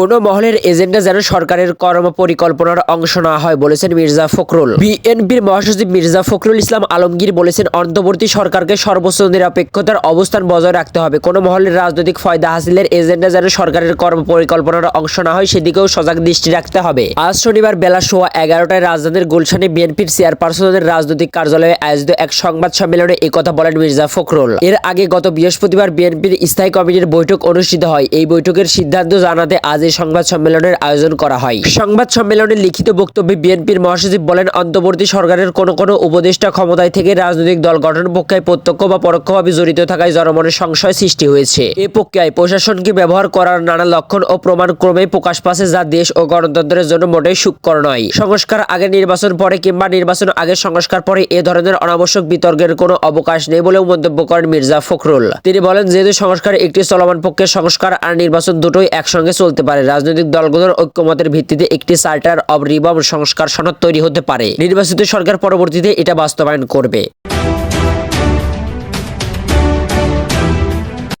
কোনো মহলের এজেন্ডা যেন সরকারের কর্ম পরিকল্পনার অংশ না হয়, বলেছেন মির্জা ফখরুল। বিএনপির মহাসচিব মির্জা ফখরুল ইসলাম আলমগীর বলেছেন, অন্তর্বর্তী সরকারকে সর্বোচ্চ নিরপেক্ষতার অবস্থান বজায় রাখতে হবে। কোনো মহলের রাজনৈতিক ফয়দা হাসিলের এজেন্ডা যেন সরকারের কর্ম পরিকল্পনার অংশ না হয়, সেদিকেও সজাগ দৃষ্টি রাখতে হবে। আজ শনিবার বেলা সোয়া এগারোটায় রাজধানীর গুলশানে বিএনপির চেয়ারপারসনের রাজনৈতিক কার্যালয়ে আয়োজিত এক সংবাদ সম্মেলনে একথা বলেন মির্জা ফখরুল। এর আগে গত বৃহস্পতিবার বিএনপির স্থায়ী কমিটির বৈঠক অনুষ্ঠিত হয়। এই বৈঠকের সিদ্ধান্ত জানাতে আজ এই সংবাদ সম্মেলনের আয়োজন করা হয়। সংবাদ সম্মেলনে লিখিত বক্তব্যে বিএনপির মহাসচিব বলেন, অন্তর্বর্তী সরকারের কোন কোন উপদেষ্টা ক্ষমতায় থেকে রাজনৈতিক দল গঠন প্রক্রিয়ায় প্রত্যক্ষ বা পরোক্ষভাবে জড়িত থাকায় জনমনের সংশয় সৃষ্টি হয়েছে। এ প্রক্রিয়ায় প্রশাসনকে ব্যবহার করার নানা লক্ষণ ও প্রমাণ ক্রমে প্রকাশ পাচ্ছে যা দেশ ও গণতন্ত্রের জন্য মোটেই সুখকর নয়। সংস্কার আগে নির্বাচন পরে কিংবা নির্বাচন আগে সংস্কার পরে এ ধরনের অনাবশ্যক বিতর্কের কোনো অবকাশ নেই বলেও মন্তব্য করেন মির্জা ফখরুল। তিনি বলেন, যেহেতু সংস্কার একটি চলমান পক্ষের সংস্কার আর নির্বাচন দুটোই একসঙ্গে চলতে পারে রাজনৈতিক দলগুলোর ঐক্যমতের ভিত্তিতে একটি চার্টার অব রিবম সংস্কার সনদ তৈরি হতে পারে। নির্বাচিত সরকার পরবর্তীতে এটা বাস্তবায়ন করবে।